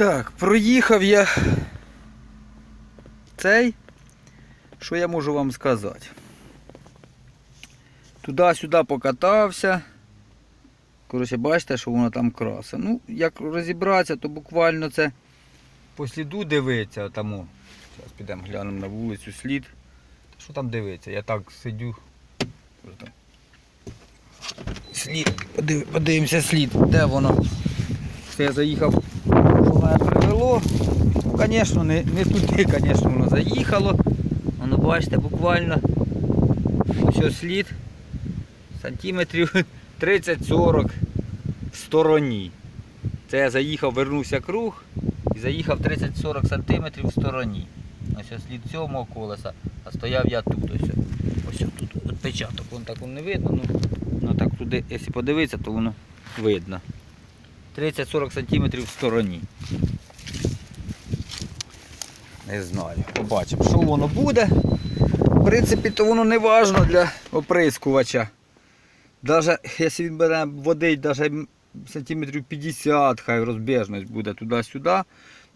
Так, проїхав я цей. Що я можу вам сказати? Туди-сюди покатався. Коротше, бачите, що воно там краса. Ну, як розібратися, то буквально це по сліду дивиться тому. Зараз підемо глянемо на вулицю слід. Що там дивиться? Я так сидю. Слід, подивимося слід, де воно. Це я заїхав, мене. Ну, звісно, не, не туди, звісно, воно заїхало. Воно бачите, буквально ось слід сантиметрів 30-40 в стороні. Це я заїхав, вернувся круг і заїхав 30-40 сантиметрів в стороні. Ось слід цього колеса, а стояв я тут. Ось, ось тут відпечаток. Вон так вон не видно, ну, ну так туди, якщо подивитися, то воно видно. 30-40 сантиметрів в стороні. Не знаю. Побачимо, що воно буде. В принципі, то воно не важно для оприскувача. Даже якщо він бере водить даже сантиметрів 50, хай розбіжність буде туди-сюди.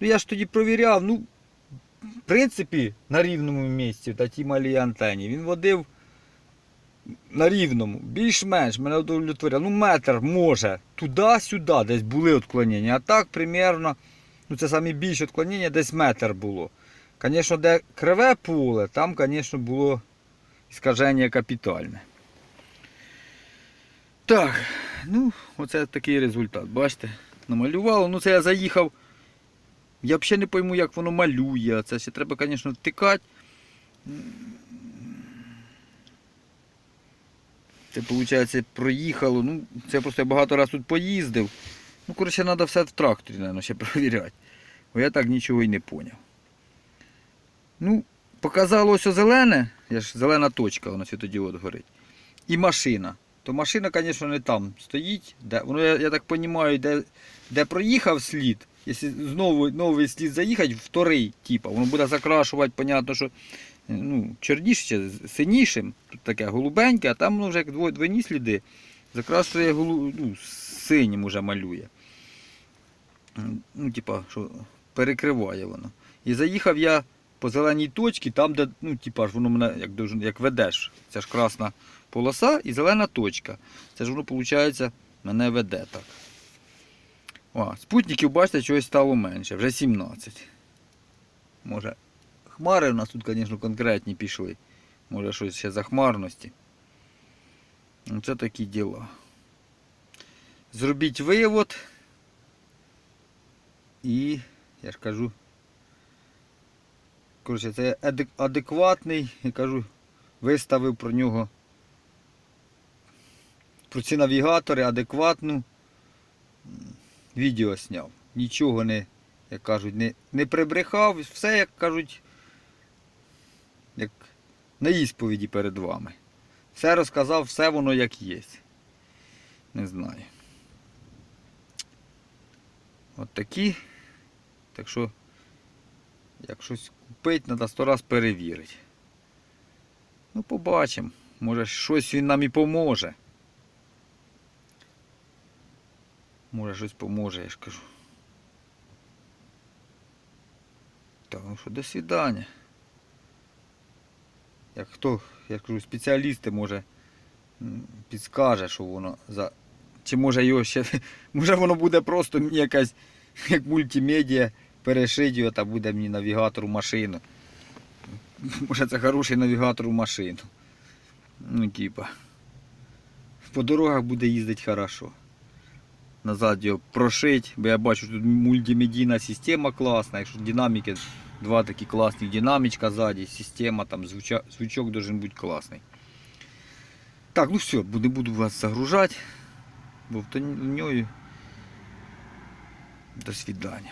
Ну я ж тоді провіряв, ну, в принципі, на рівному місці, та тій малій антені, він водив на рівному, більш-менш мене удовлетворяв. Ну, метр може, туди-сюди десь були відклонення. А так, примерно, ну це саме більше відклонення, десь метр було. Звісно, де криве поле, там, звісно, було скаження капітальне. Так, ну, оце такий результат. Бачите, намалювало. Ну це я заїхав. Я взагалі не пойму, як воно малює. Це ще треба, звісно, втикати. Це, виходить, проїхало. Ну, це просто я багато разів тут поїздив. Ну, коротше, треба все в тракторі, мабуть, ще перевіряти. Бо я так нічого і не зрозумів. Ну, показало ось зелене, я ж зелена точка, воно світодіод горить. І машина. То машина, звісно, не там стоїть. Де, воно, я, я так розумію, де, де проїхав слід. Якщо знову новий слід заїхати, вторий, типа, воно буде закрашувати, понятно, що ну, чорніше, синішим, тут таке голубеньке, а там воно вже як дво- двойні сліди, закрашує голу, ну, синім уже малює. Ну, типа, що перекриває воно. І заїхав я по зеленій точці, там, де, ну, типа, ж воно мене як, як ведеш. Це ж красна полоса і зелена точка. Це ж воно, виходить, мене веде так. О, спутників, бачите, чогось стало менше, вже 17. Може, хмари у нас тут, звісно, конкретні пішли. Може щось ще за хмарності. Ну, Це такі діла. Зробіть вивод. І, я ж кажу, коротше, це адекватний, я кажу, виставив про нього про ці навігатори адекватну відео зняв. Нічого не, як кажуть, не, не прибрехав, все, як кажуть, як на ісповіді перед вами. Все розказав, все воно як є. Не знаю. От такі. Так що, як щось купити, треба сто раз перевірити. Ну, побачимо. Може щось він нам і поможе. Може щось поможе, я ж кажу. Так, ну що, до свидання. Як хто, я кажу, спеціалісти може підскаже, що воно за. Чи може його ще. Може воно буде просто якась як мультимедіа перешить його та буде мені навігатор у машину. Може це хороший навігатор у машину. Ну, типа. По дорогах буде їздити хорошо. Назад його прошить, бо я бачу, тут мультимедійна система класна, якщо динаміки, два такі класні динамічка ззаді, система, там звуча, звучок должен бути класний. Так, ну все, не буду вас загружати, бо в нього до свидання.